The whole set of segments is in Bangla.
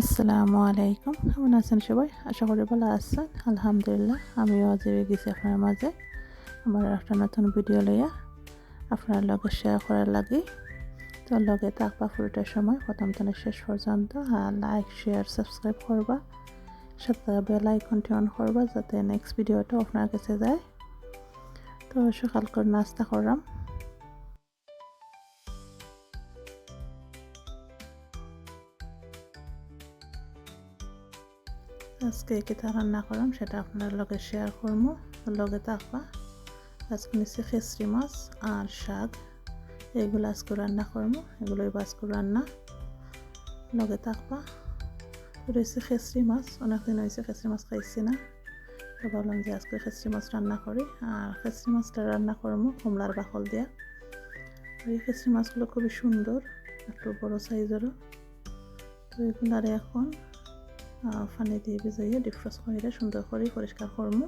আসসালামু আলাইকুম। কেমন আছেন সবাই? আশা করি ভালো আছেন। আলহামদুলিল্লাহ, আমিও আজকে গেছি আপনার মাঝে। আমার একটা নতুন ভিডিও লইয়া আপনার লগে শেয়ার করার লাগি। তো লগে থাকবা ফুলটার সময় প্রথম থেকে শেষ পর্যন্ত আর লাইক শেয়ার সাবস্ক্রাইব করবা। সাথে বেল আইকনটি অন করবা যাতে নেক্সট ভিডিওটা আপনার কাছে যায়। তো সকাল করে নাস্তা করলাম। আজকে কিতা রান্না করলাম সেটা আপনার লগে শেয়ার করব। লগে থাকবা। আজকে নিচ্ছি খেসরি মাছ আর শাক। এগুলো আজকে রান্না করব। এগুলোই আজকে রান্না। লগে থাকবা। রয়েছে খেসরি মাছ। অনেকদিন হয়েছে খেসরি মাছ খাইছি না। তো ভাবলাম যে আজকে খেসরি মাছ রান্না করি। আর খেসরি মাছটা রান্না করব কমলার বাকল দিয়া। এই খেসরি মাছগুলো খুবই সুন্দর। একটু বড় সাইজেরও তো এগুলো এখন পানি দিয়ে ভিজাইয়ে ডিফ্রস করে সুন্দর করে পরিষ্কার করব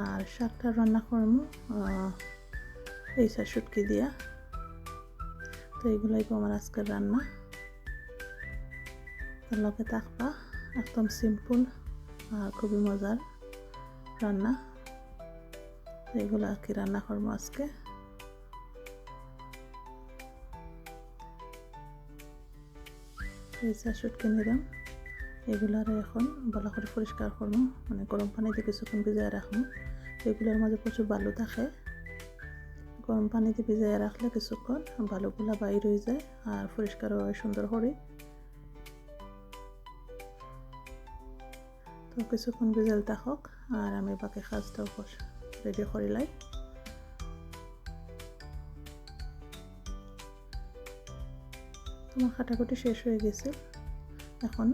আর শাকটা রান্না করব এই সার শুটকি দিয়া। তো এইগুলোই আমার আজকের রান্না। তার লগে থাকবা একদম সিম্পল আর খুবই মজার রান্না। এগুলো আর কি রান্না করব আজকে। পেঁচা শুটকে নিলাম এগুলার এখন ভালো করে পরিষ্কার করব মানে গরম পানিতে কিছুক্ষণ ভিজাই রাখব এগুলোর মাঝে প্রচুর বালু থাকে। গরম পানিতে ভিজাই রাখলে কিছুক্ষণ বালুগুলা বাইর হয়ে যায় আর পরিষ্কার হয় সুন্দর করে তো কিছুক্ষণ ভিজাল থাকক আর আমি বাকি কাজটাও রেডি করে তোমার কাটাকুটি শেষ হয়ে গেছে। এখন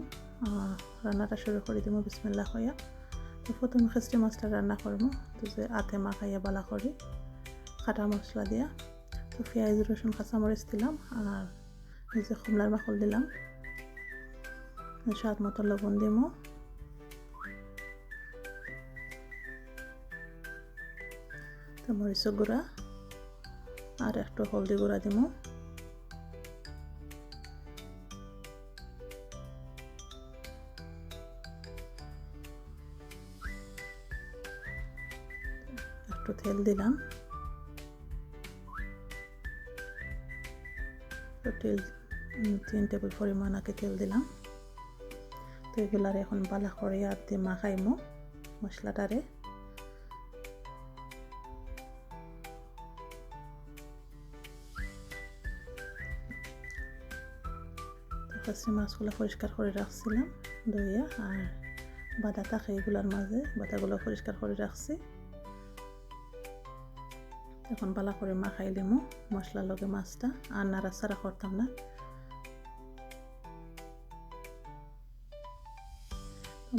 রান্নাটা শুরু করে দিব। বিসমিল্লা হইয়া। তো প্রথমে খেসরি মাছটা রান্না করব। তো যে আতে মাখাইয়া বালা করি। কাটা মশলা দিয়া। তো পেঁয়াজ, রসুন, কাঁচামরিচ দিলাম আর এই যে কমলার মাখল দিলাম। স্বাদ মতো লবণ দিব। তো মরিচ গুঁড়া আর একটু হলদি গুঁড়া দিব। একটু তেল দিলাম। তেল তিন টেবিল পরিমাণ আগে তেল দিলাম। তো এগুলার এখন বালা করে আর দিয়ে মাখাইমো মশলাটারে। খাসি মাছগুলো পরিষ্কার করে রাখছিলাম ধুইয়া, আর বাদা থাকে এগুলোর মাঝে, বাদাগুলো পরিষ্কার করে রাখছি। এখন বালা করে মাখাই দিমু মশলার লগে মাছটা, আর নাড়াচাড়া করতাম না।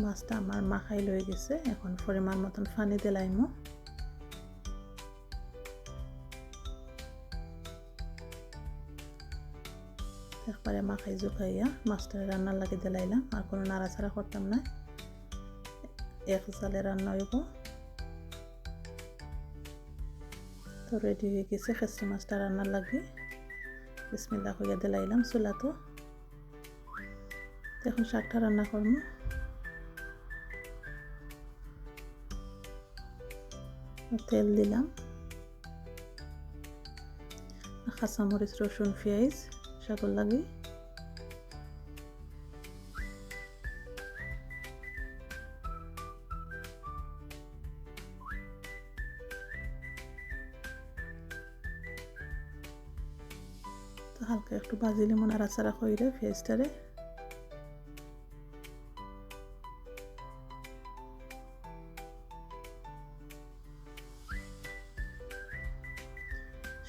মাছটা আমার মাখাই লয়ে গেছে, এখন পরিমাণ মতন পানি দিলাইমু। একবারে মাখাই জুকাইয়া মাছটা রান্নার লাগে দিলাইলাম, আর কোনো নাড়াচাড়া করতাম না। এক জালে রান্না হইব। তো রেডি হয়ে গেছে খেসরি মাছটা রান্নার লাগে বিসমিল্লা হইয়া দিলাইলাম চুলা তো এখন শাকটা রান্না করব। তেল দিলাম। কাঁচামরিচ, রসুন, পেঁয়াজ শাকর লাগে তো একটু বাজিলে মনে নাড়াচাড়া করে পেঁয়াজটারে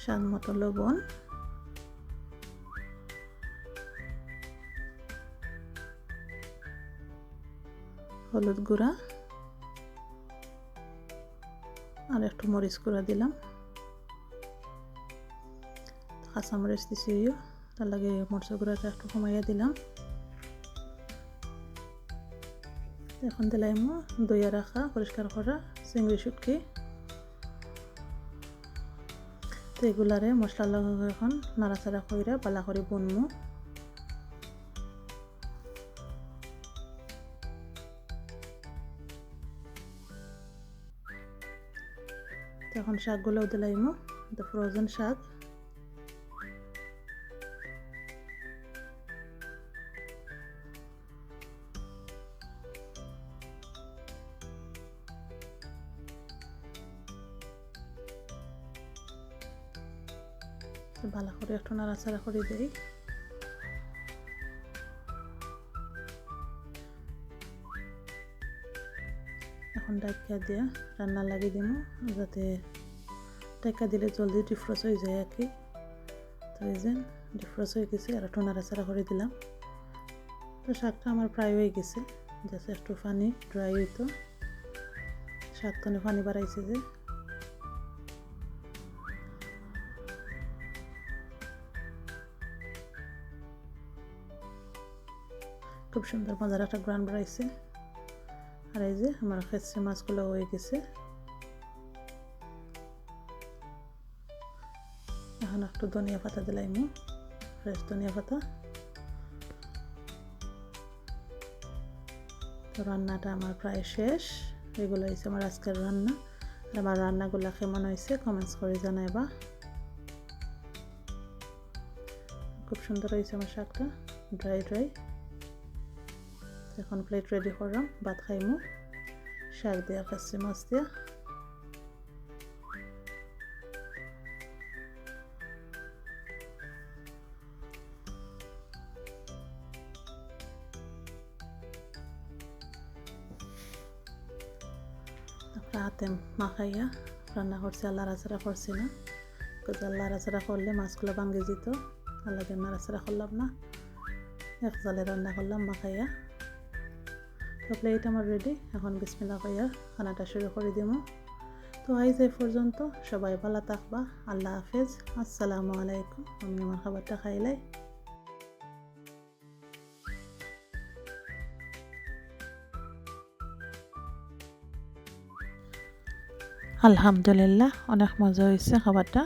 স্বাদ মতো লবণ। হলুদ গুঁড়া। আর একটু মরিচ গুঁড়া দিলাম। কাঁচামরিচ দিছি। তার লাগে মরিচের গুঁড়াটা একটু কমাইয়া দিলাম। এখন দিলাম দইয়া রাখা, পরিষ্কার করা, চিংড়ি শুটকি। তো এগুলারে মশলা লগে এখন নাড়াচাড়া কইরা পালা করে বুনমু। এখন শাকগুলো দিলাইমু তো ফ্রোজেন শাক। ভালো করে একটু নাড়াচাড়া করে দেই। এখন ডাক্কা দিয়ে রান্না লাগিয়ে দিব, যাতে ডাক্কা দিলে জলদি ডিফ্রস হয়ে যায় আর কি। তো এই যে ডিফ্রস হয়ে গেছে, আর একটু নাড়াচাড়া করে দিলাম। তো শাকটা আমার প্রায় হয়ে গেছে, জাস্ট একটু পানি ড্রাই হইতো। শাক তো পানি বাড়াইছে যে। খুব সুন্দর মজার একটা গ্রান বাড়াইছে আর এই যে আমার খেসরি মাছগুলো হয়ে গেছে। এখন একটু ধনিয়া পাতা দিলাইমু ফ্রেশ ধনিয়া পাতা। তো রান্নাটা আমার প্রায় শেষ। এগুলো হয়েছে আমার আজকের রান্না। আর আমার রান্নাগুলো কেমন হয়েছে কমেন্টস করে জানাইবা। খুব সুন্দর হয়েছে আমার শাকটা ড্রাই ড্রাই এখন প্লেট রেডি করলাম। ভাত খাইমু। শাক দিয়া খাচ্ছি মাছ দিয়া। হাতে মাখাইয়া রান্না করছি আল্লাহ রাচারা করছি না। আল্লাহ রাচারা করলে মাছগুলো ভাঙ্গে যেত আল্লাহ নাড়াচাড়া করলাম না। এক জালে রান্না করলাম মাখাইয়া তো প্লেট আমার রেডি এখন বিসমিল্লা কইয়া খানাটা শুরু করে দিব তো আইজ এই পর্যন্ত সবাই ভালো থাকবা। আল্লাহ হাফেজ। আসসালামু আলাইকুম। আমি আমার খাবারটা খাইলাই। আলহামদুলিল্লাহ, অনেক মজা হয়েছে খাবারটা।